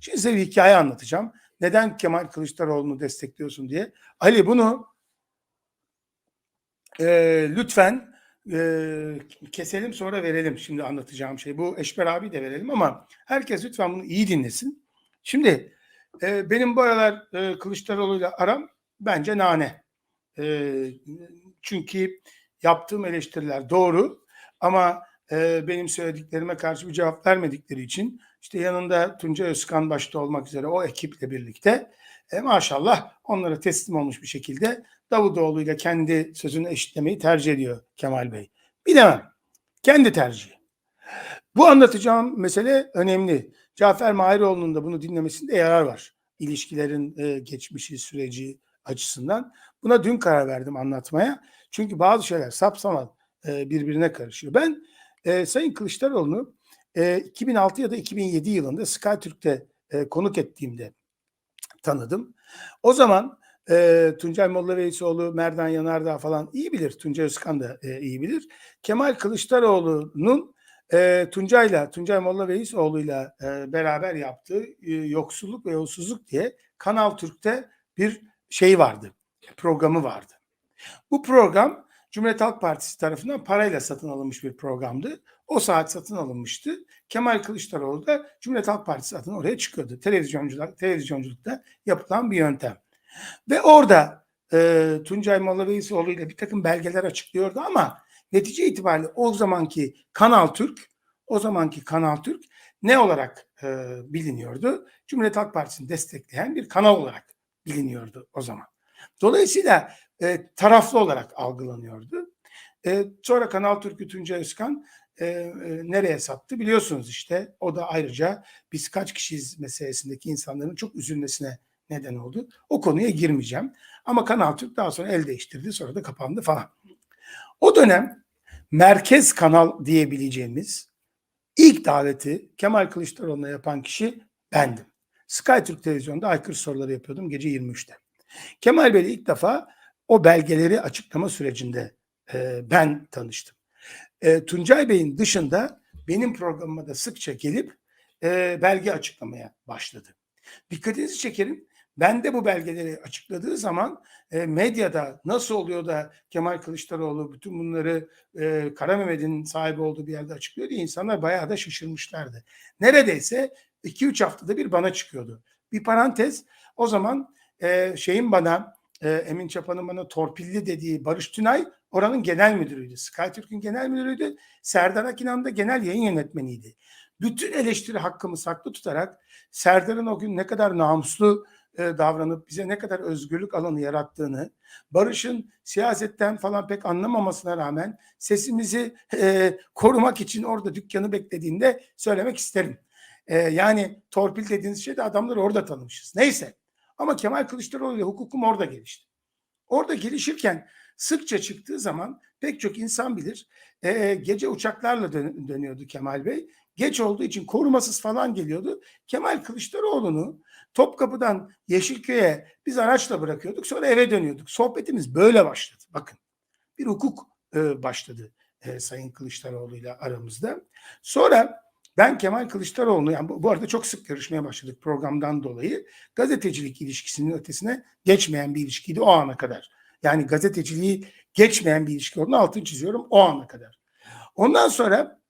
Şimdi size bir hikaye anlatacağım. Neden Kemal Kılıçdaroğlu'nu destekliyorsun diye. Ali bunu e, lütfen e, keselim sonra verelim şimdi anlatacağım şey. Bu Eşber abi de verelim ama herkes lütfen bunu iyi dinlesin. Şimdi e, benim bu aralar e, Kılıçdaroğlu'yla aram bence nane. E, çünkü yaptığım eleştiriler doğru ama e, benim söylediklerime karşı bir cevap vermedikleri için işte yanında Tunca Özkan başta olmak üzere o ekiple birlikte e, maşallah onlara teslim olmuş bir şekilde Davutoğlu ile kendi sözünü eşitlemeyi tercih ediyor Kemal Bey. Bilemem. Kendi tercihi. Bu anlatacağım mesele önemli. Cafer Mahiroğlu'nun da bunu dinlemesinde yarar var. İlişkilerin e, geçmişi, süreci açısından. Buna dün karar verdim anlatmaya. Çünkü bazı şeyler sapsamal e, birbirine karışıyor. Ben e, Sayın Kılıçdaroğlu'nu e, 2006 ya da 2007 yılında SkyTürk'te e, konuk ettiğimde tanıdım. O zaman e, Tuncay Molla Veysoğlu, Merdan Yanardağ falan iyi bilir. Tuncay Özkan da e, iyi bilir. Kemal Kılıçdaroğlu'nun e, Tuncay'la, Tuncay Molla Veysoğlu'yla e, beraber yaptığı e, Yoksulluk ve Yolsuzluk diye Kanal Türk'te bir şey vardı. Programı vardı. Bu program Cumhuriyet Halk Partisi tarafından parayla satın alınmış bir programdı. O saat satın alınmıştı. Kemal Kılıçdaroğlu da Cumhuriyet Halk Partisi adına oraya çıkıyordu. Televizyonculuk, televizyonculukta yapılan bir yöntem. Ve orada e, Tuncay Malabeysoğlu ile bir takım belgeler açıklıyordu ama netice itibariyle o zamanki Kanal Türk, o zamanki Kanal Türk ne olarak e, biliniyordu? Cumhuriyet Halk Partisi'ni destekleyen bir kanal olarak biliniyordu o zaman. Dolayısıyla e, taraflı olarak algılanıyordu. E, sonra Kanal Türk'ü Tuncay Özkan e, e, nereye sattı biliyorsunuz işte. O da ayrıca biz kaç kişiyiz meselesindeki insanların çok üzülmesine neden oldu. O konuya girmeyeceğim. Ama Kanal Türk daha sonra el değiştirdi sonra da kapandı falan. O dönem merkez kanal diyebileceğimiz ilk daveti Kemal Kılıçdaroğlu'na yapan kişi bendim. Sky Türk televizyonda aykırı soruları yapıyordum gece 23'te. Kemal Bey'le ilk defa o belgeleri açıklama sürecinde e, ben tanıştım. E, Tuncay Bey'in dışında benim programıma da sıkça gelip e, belge açıklamaya başladı. Dikkatinizi çekerim. Ben de bu belgeleri açıkladığı zaman e, medyada nasıl oluyor da Kemal Kılıçdaroğlu bütün bunları e, Kara Mehmet'in sahibi olduğu bir yerde açıklıyor diye insanlar bayağı da şaşırmışlardı. Neredeyse 2-3 haftada bir bana çıkıyordu. Bir parantez o zaman e, şeyin bana e, Emin Çapa'nın bana torpilli dediği Barış Tünay oranın genel müdürüydü. SkyTürk'ün genel müdürüydü. Serdar Akinan da genel yayın yönetmeniydi. Bütün eleştiri hakkımı saklı tutarak Serdar'ın o gün ne kadar namuslu e, davranıp bize ne kadar özgürlük alanı yarattığını, Barış'ın siyasetten falan pek anlamamasına rağmen sesimizi e, korumak için orada dükkanı beklediğinde söylemek isterim. E, yani torpil dediğiniz şey de adamları orada tanımışız. Neyse. Ama Kemal Kılıçdaroğlu ile hukukum orada gelişti. Orada gelişirken sıkça çıktığı zaman pek çok insan bilir. E, gece uçaklarla dön- dönüyordu Kemal Bey. Geç olduğu için korumasız falan geliyordu. Kemal Kılıçdaroğlu'nu Topkapı'dan Yeşilköy'e biz araçla bırakıyorduk. Sonra eve dönüyorduk. Sohbetimiz böyle başladı. Bakın bir hukuk e, başladı e, Sayın Kılıçdaroğlu ile aramızda. Sonra ben Kemal Kılıçdaroğlu'nu yani bu, bu arada çok sık görüşmeye başladık programdan dolayı. Gazetecilik ilişkisinin ötesine geçmeyen bir ilişkiydi o ana kadar. Yani gazeteciliği geçmeyen bir ilişki olduğunu altını çiziyorum o ana kadar. Ondan sonra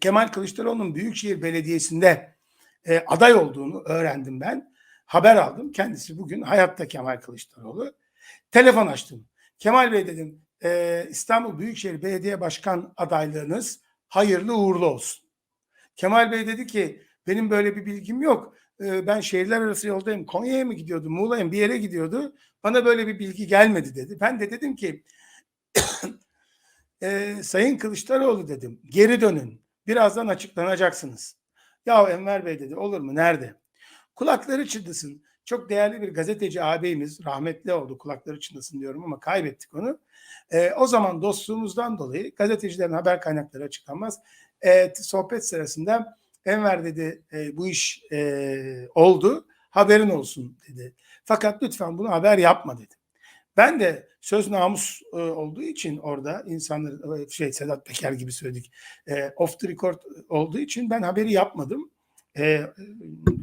Kemal Kılıçdaroğlu'nun Büyükşehir Belediyesi'nde e, aday olduğunu öğrendim ben. Haber aldım. Kendisi bugün hayatta Kemal Kılıçdaroğlu. Telefon açtım. Kemal Bey dedim e, İstanbul Büyükşehir Belediye Başkan adaylığınız hayırlı uğurlu olsun. Kemal Bey dedi ki benim böyle bir bilgim yok. E, ben şehirler arası yoldayım. Konya'ya mı gidiyordu? Muğla'ya mı bir yere gidiyordu. Bana böyle bir bilgi gelmedi dedi. Ben de dedim ki e, Sayın Kılıçdaroğlu dedim geri dönün. Birazdan açıklanacaksınız. Ya Enver Bey dedi olur mu nerede? Kulakları çınlasın. Çok değerli bir gazeteci ağabeyimiz rahmetli oldu kulakları çınlasın diyorum ama kaybettik onu. E, o zaman dostluğumuzdan dolayı gazetecilerin haber kaynakları açıklanmaz. E, sohbet sırasında Enver dedi e, bu iş e, oldu haberin olsun dedi. Fakat lütfen bunu haber yapma dedi. Ben de söz namus e, olduğu için orada insanlar şey Sedat Peker gibi söyledik. E, off the record olduğu için ben haberi yapmadım. e,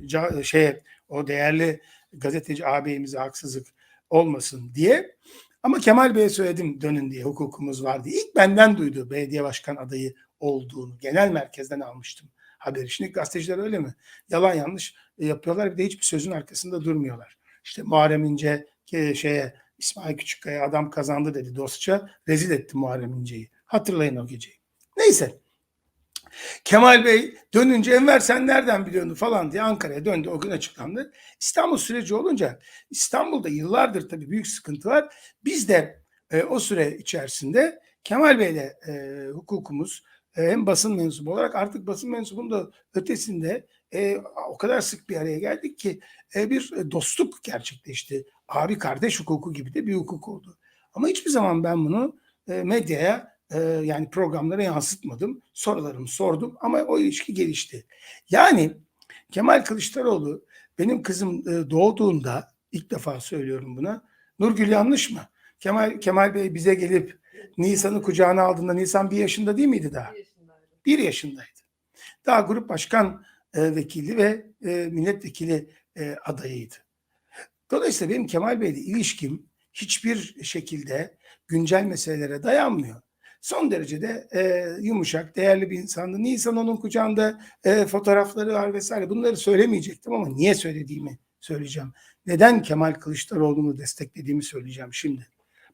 ca, şeye o değerli gazeteci ağabeyimize haksızlık olmasın diye. Ama Kemal Bey'e söyledim dönün diye hukukumuz var diye. İlk benden duydu belediye başkan adayı olduğunu. Genel merkezden almıştım haberi. Şimdi gazeteciler öyle mi? Yalan yanlış yapıyorlar bir de hiçbir sözün arkasında durmuyorlar. İşte Muharrem İnce şeye İsmail Küçükkaya adam kazandı dedi dostça. Rezil etti Muharrem İnce'yi. Hatırlayın o geceyi. Neyse. Kemal Bey dönünce Enver sen nereden biliyordun falan diye Ankara'ya döndü. O gün açıklandı. İstanbul süreci olunca İstanbul'da yıllardır tabii büyük sıkıntı var. Biz de e, o süre içerisinde Kemal Bey'le e, hukukumuz e, hem basın mensubu olarak artık basın mensubunun da ötesinde e, o kadar sık bir araya geldik ki e, bir dostluk gerçekleşti. Abi kardeş hukuku gibi de bir hukuk oldu. Ama hiçbir zaman ben bunu e, medyaya e, yani programlara yansıtmadım. Sorularımı sordum ama o ilişki gelişti. Yani Kemal Kılıçdaroğlu benim kızım e, doğduğunda ilk defa söylüyorum buna. Nurgül yanlış mı? Kemal Kemal Bey bize gelip Nisan'ı kucağına aldığında Nisan bir yaşında değil miydi daha? Bir yaşındaydı. Daha grup başkan e, vekili ve e, milletvekili e, adayıydı. Dolayısıyla benim Kemal Bey'le ilişkim hiçbir şekilde güncel meselelere dayanmıyor. Son derecede e, yumuşak, değerli bir insandı. Nisan onun kucağında e, fotoğrafları var vesaire. Bunları söylemeyecektim ama niye söylediğimi söyleyeceğim. Neden Kemal Kılıçdaroğlu'nu desteklediğimi söyleyeceğim şimdi.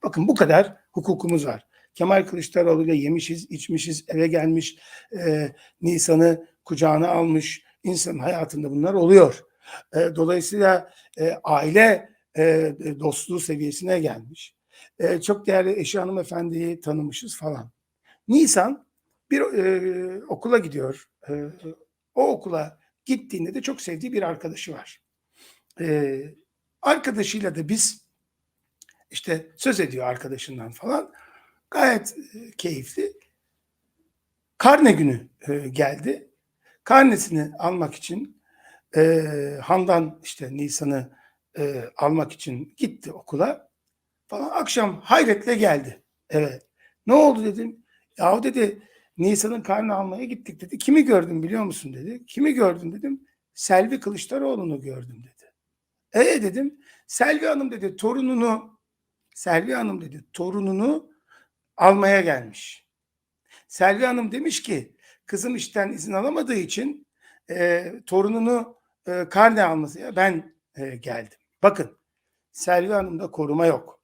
Bakın bu kadar hukukumuz var. Kemal Kılıçdaroğlu ile yemişiz, içmişiz, eve gelmiş, e, Nisan'ı kucağına almış. İnsanın hayatında bunlar oluyor. E, dolayısıyla e, aile e, dostluğu seviyesine gelmiş. E, çok değerli eşi hanımefendiyi tanımışız falan. Nisan bir e, okula gidiyor. E, o okula gittiğinde de çok sevdiği bir arkadaşı var. E, arkadaşıyla da biz işte söz ediyor arkadaşından falan. Gayet e, keyifli. Karne günü e, geldi. Karnesini almak için e, Handan işte Nisan'ı e, almak için gitti okula falan. Akşam hayretle geldi. Evet. Ne oldu dedim. Yahu dedi Nisan'ın karnı almaya gittik dedi. Kimi gördün biliyor musun dedi. Kimi gördün dedim. Selvi Kılıçdaroğlu'nu gördüm dedi. E dedim. Selvi Hanım dedi torununu Selvi Hanım dedi torununu almaya gelmiş. Selvi Hanım demiş ki kızım işten izin alamadığı için e, torununu e, karne alması ben e, geldim. Bakın Selvi Hanım'da koruma yok.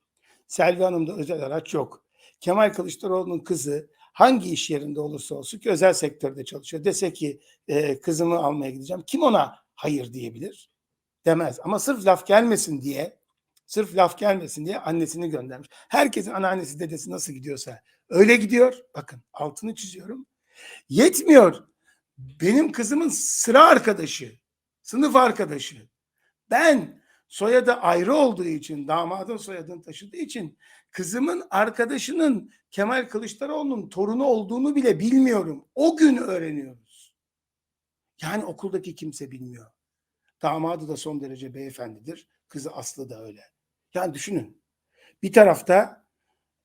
Selvi Hanım'da özel araç yok. Kemal Kılıçdaroğlu'nun kızı hangi iş yerinde olursa olsun ki özel sektörde çalışıyor. Dese ki e, kızımı almaya gideceğim. Kim ona hayır diyebilir? Demez. Ama sırf laf gelmesin diye sırf laf gelmesin diye annesini göndermiş. Herkesin anneannesi dedesi nasıl gidiyorsa öyle gidiyor. Bakın altını çiziyorum. Yetmiyor. Benim kızımın sıra arkadaşı, sınıf arkadaşı. Ben soyadı ayrı olduğu için, damadın soyadını taşıdığı için kızımın arkadaşının Kemal Kılıçdaroğlu'nun torunu olduğunu bile bilmiyorum. O gün öğreniyoruz. Yani okuldaki kimse bilmiyor. Damadı da son derece beyefendidir. Kızı Aslı da öyle. Yani düşünün. Bir tarafta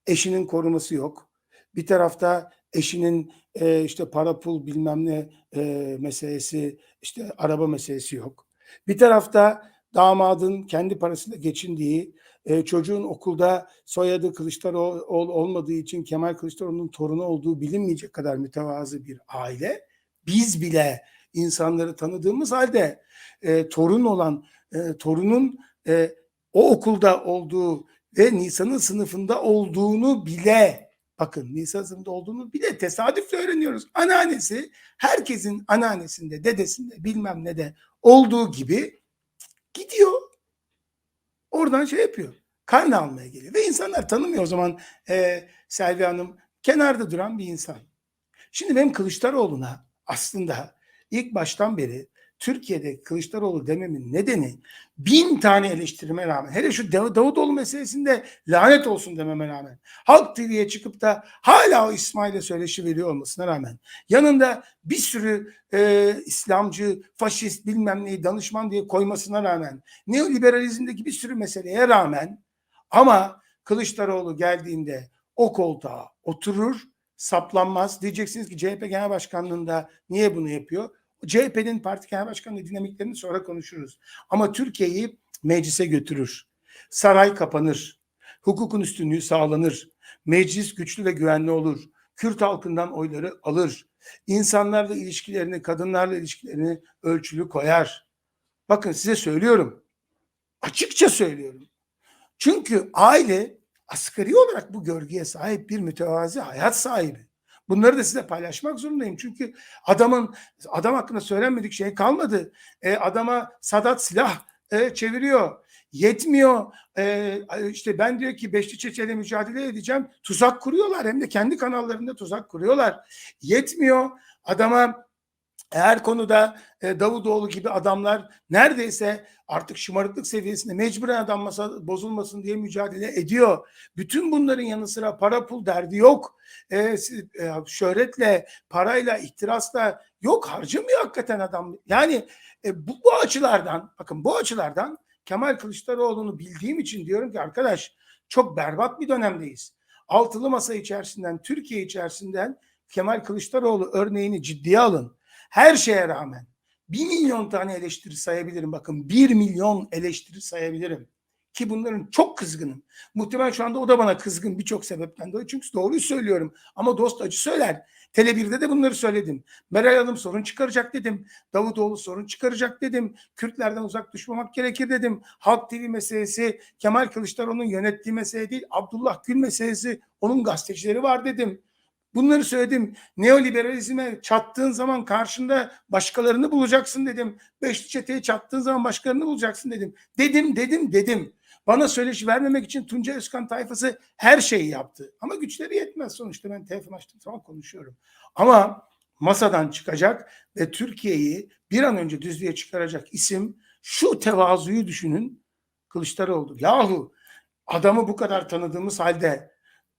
eşinin koruması yok. Bir tarafta eşinin e, işte para pul bilmem ne e, meselesi, işte araba meselesi yok. Bir tarafta damadın kendi parasıyla geçindiği, e, çocuğun okulda soyadı Kılıçdaroğlu olmadığı için Kemal Kılıçdaroğlu'nun torunu olduğu bilinmeyecek kadar mütevazı bir aile. Biz bile insanları tanıdığımız halde e, torun olan e, torunun e, o okulda olduğu ve Nisan'ın sınıfında olduğunu bile bakın Nisan sınıfında olduğunu bile tesadüfle öğreniyoruz. Anneannesi herkesin anneannesinde, dedesinde bilmem ne de olduğu gibi gidiyor. Oradan şey yapıyor. Karne almaya geliyor. Ve insanlar tanımıyor o zaman e, Selvi Hanım kenarda duran bir insan. Şimdi benim Kılıçdaroğlu'na aslında ilk baştan beri Türkiye'de Kılıçdaroğlu dememin nedeni bin tane eleştirime rağmen hele şu Davutoğlu meselesinde lanet olsun dememe rağmen Halk TV'ye çıkıp da hala o İsmail'e söyleşi veriyor olmasına rağmen yanında bir sürü e, İslamcı, faşist bilmem neyi danışman diye koymasına rağmen neoliberalizmdeki bir sürü meseleye rağmen ama Kılıçdaroğlu geldiğinde o koltuğa oturur saplanmaz. Diyeceksiniz ki CHP Genel Başkanlığı'nda niye bunu yapıyor? CHP'nin parti genel başkanlığı dinamiklerini sonra konuşuruz. Ama Türkiye'yi meclise götürür. Saray kapanır. Hukukun üstünlüğü sağlanır. Meclis güçlü ve güvenli olur. Kürt halkından oyları alır. İnsanlarla ilişkilerini, kadınlarla ilişkilerini ölçülü koyar. Bakın size söylüyorum. Açıkça söylüyorum. Çünkü aile asgari olarak bu görgüye sahip bir mütevazi hayat sahibi. Bunları da size paylaşmak zorundayım. Çünkü adamın adam hakkında söylenmedik şey kalmadı. E, adama Sadat silah e, çeviriyor. Yetmiyor. E, işte ben diyor ki Beşli Çeçe'yle mücadele edeceğim. Tuzak kuruyorlar. Hem de kendi kanallarında tuzak kuruyorlar. Yetmiyor. Adama her konuda e, Davutoğlu gibi adamlar neredeyse artık şımarıklık seviyesinde mecburen adam masa bozulmasın diye mücadele ediyor. Bütün bunların yanı sıra para pul derdi yok. E, e, şöhretle, parayla, ihtirasla yok harcamıyor hakikaten adam. Yani e, bu, bu açılardan bakın bu açılardan Kemal Kılıçdaroğlu'nu bildiğim için diyorum ki arkadaş çok berbat bir dönemdeyiz. Altılı masa içerisinden, Türkiye içerisinden Kemal Kılıçdaroğlu örneğini ciddiye alın her şeye rağmen bir milyon tane eleştiri sayabilirim. Bakın bir milyon eleştiri sayabilirim. Ki bunların çok kızgınım. Muhtemelen şu anda o da bana kızgın birçok sebepten dolayı. Çünkü doğruyu söylüyorum. Ama dost acı söyler. Tele 1'de de bunları söyledim. Meral Hanım sorun çıkaracak dedim. Davutoğlu sorun çıkaracak dedim. Kürtlerden uzak düşmemek gerekir dedim. Halk TV meselesi Kemal Kılıçdaroğlu'nun yönettiği mesele değil. Abdullah Gül meselesi onun gazetecileri var dedim. Bunları söyledim. Neoliberalizme çattığın zaman karşında başkalarını bulacaksın dedim. Beşli çeteye çattığın zaman başkalarını bulacaksın dedim. Dedim, dedim, dedim. Bana söyleşi vermemek için Tunca Özkan tayfası her şeyi yaptı. Ama güçleri yetmez sonuçta ben telefon açtım zaman konuşuyorum. Ama masadan çıkacak ve Türkiye'yi bir an önce düzlüğe çıkaracak isim şu tevazuyu düşünün Kılıçdaroğlu. Yahu adamı bu kadar tanıdığımız halde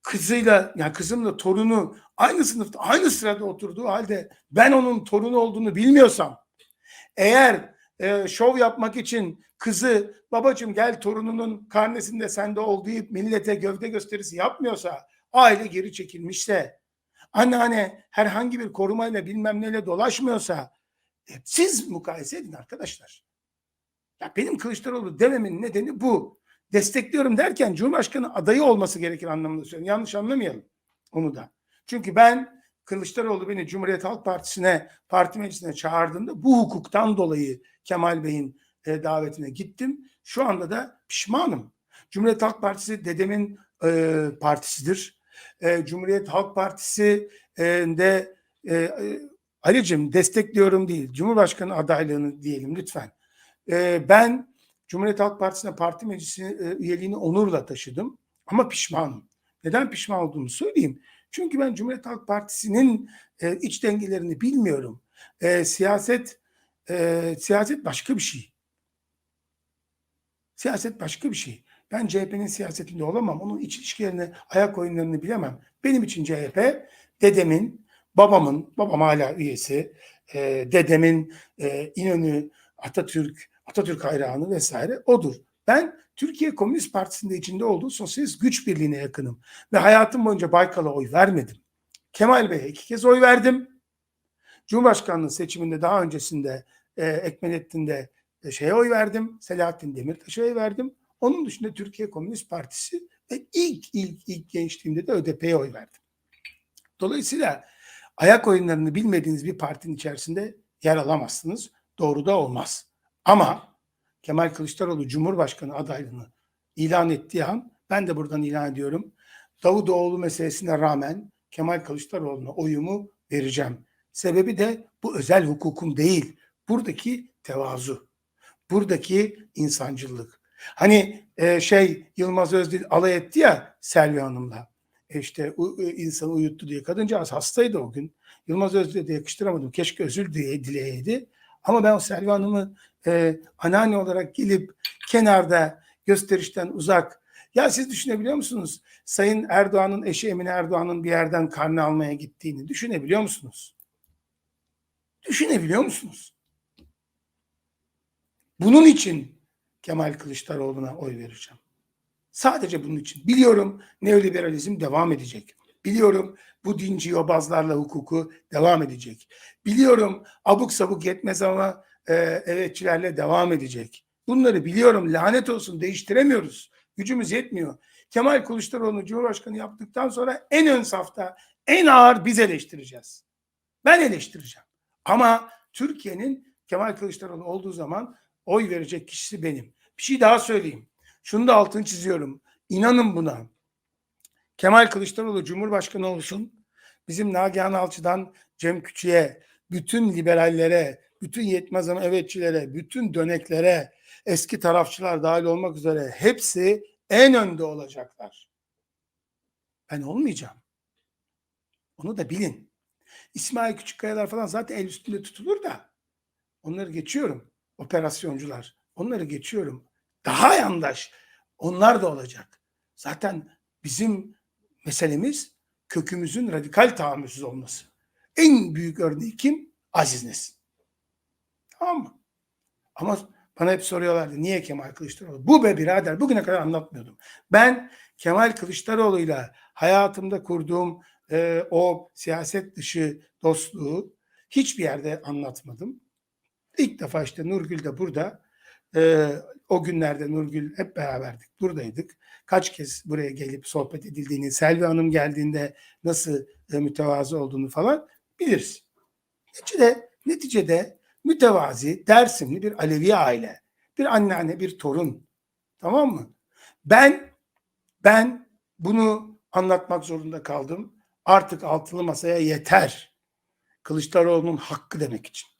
kızıyla yani kızımla torunu aynı sınıfta aynı sırada oturduğu halde ben onun torunu olduğunu bilmiyorsam eğer e, şov yapmak için kızı babacım gel torununun karnesinde sende ol deyip millete gövde gösterisi yapmıyorsa aile geri çekilmişse anneanne herhangi bir korumayla bilmem neyle dolaşmıyorsa e, siz mukayese edin arkadaşlar. Ya benim Kılıçdaroğlu dememin nedeni bu destekliyorum derken Cumhurbaşkanı adayı olması gerekir anlamında söylüyorum. Yanlış anlamayalım onu da. Çünkü ben Kılıçdaroğlu beni Cumhuriyet Halk Partisi'ne, parti meclisine çağırdığında bu hukuktan dolayı Kemal Bey'in e, davetine gittim. Şu anda da pişmanım. Cumhuriyet Halk Partisi dedemin e, partisidir. E, Cumhuriyet Halk Partisi e, de e, Ali'cim destekliyorum değil. Cumhurbaşkanı adaylığını diyelim lütfen. E, ben Cumhuriyet Halk Partisi'ne parti meclisi e, üyeliğini onurla taşıdım ama pişmanım. Neden pişman olduğumu söyleyeyim. Çünkü ben Cumhuriyet Halk Partisi'nin e, iç dengelerini bilmiyorum. E, siyaset siyaset başka bir şey. Siyaset başka bir şey. Ben CHP'nin siyasetinde olamam. Onun iç ilişkilerini, ayak oyunlarını bilemem. Benim için CHP dedemin, babamın, babam hala üyesi, dedemin e, İnönü, Atatürk, Atatürk hayranı vesaire odur. Ben Türkiye Komünist Partisi'nde içinde olduğu Sosyalist Güç Birliği'ne yakınım. Ve hayatım boyunca Baykal'a oy vermedim. Kemal Bey'e iki kez oy verdim. Cumhurbaşkanlığı seçiminde daha öncesinde e, Ekmelettin'de e, şeye oy verdim. Selahattin Demirtaş'a oy verdim. Onun dışında Türkiye Komünist Partisi ve ilk ilk ilk gençliğimde de ÖDP'ye oy verdim. Dolayısıyla ayak oyunlarını bilmediğiniz bir partinin içerisinde yer alamazsınız. Doğru da olmaz. Ama Kemal Kılıçdaroğlu Cumhurbaşkanı adaylığını ilan ettiği an ben de buradan ilan ediyorum. Davutoğlu meselesine rağmen Kemal Kılıçdaroğlu'na oyumu vereceğim. Sebebi de bu özel hukukum değil. Buradaki tevazu. Buradaki insancılık. Hani e, şey Yılmaz Özdil alay etti ya Selvi Hanım'la. E işte u, e, insanı uyuttu diye. Kadıncağız hastaydı o gün. Yılmaz Özdil'e de yakıştıramadım. Keşke özür dileyeydi. Ama ben o Selvi Hanım'ı e, anneanne olarak gelip kenarda gösterişten uzak. Ya siz düşünebiliyor musunuz? Sayın Erdoğan'ın eşi Emine Erdoğan'ın bir yerden karne almaya gittiğini düşünebiliyor musunuz? Düşünebiliyor musunuz? Bunun için Kemal Kılıçdaroğlu'na oy vereceğim. Sadece bunun için. Biliyorum neoliberalizm devam edecek. Biliyorum bu dinci yobazlarla hukuku devam edecek. Biliyorum abuk sabuk yetmez ama e, evetçilerle devam edecek. Bunları biliyorum lanet olsun değiştiremiyoruz. Gücümüz yetmiyor. Kemal Kılıçdaroğlu Cumhurbaşkanı yaptıktan sonra en ön safta en ağır biz eleştireceğiz. Ben eleştireceğim. Ama Türkiye'nin Kemal Kılıçdaroğlu olduğu zaman oy verecek kişisi benim. Bir şey daha söyleyeyim. Şunu da altını çiziyorum. İnanın buna. Kemal Kılıçdaroğlu Cumhurbaşkanı olsun. Bizim Nagihan Alçı'dan Cem Küçük'e, bütün liberallere, bütün yetmez ama evetçilere, bütün döneklere, eski tarafçılar dahil olmak üzere hepsi en önde olacaklar. Ben olmayacağım. Onu da bilin. İsmail Küçükkayalar falan zaten el üstünde tutulur da onları geçiyorum. Operasyoncular. Onları geçiyorum. Daha yandaş. Onlar da olacak. Zaten bizim meselemiz kökümüzün radikal tahammülsüz olması. En büyük örneği kim? Aziz Nesin. Tamam mı? Ama bana hep soruyorlardı niye Kemal Kılıçdaroğlu? Bu be birader bugüne kadar anlatmıyordum. Ben Kemal Kılıçdaroğlu'yla hayatımda kurduğum e, o siyaset dışı dostluğu hiçbir yerde anlatmadım. İlk defa işte Nurgül de burada. E, o günlerde Nurgül hep beraberdik. Buradaydık. Kaç kez buraya gelip sohbet edildiğini, Selvi Hanım geldiğinde nasıl e, mütevazı olduğunu falan biliriz. Neticede, neticede mütevazi, dersimli bir Alevi aile. Bir anneanne, bir torun. Tamam mı? Ben ben bunu anlatmak zorunda kaldım. Artık altılı masaya yeter. Kılıçdaroğlu'nun hakkı demek için.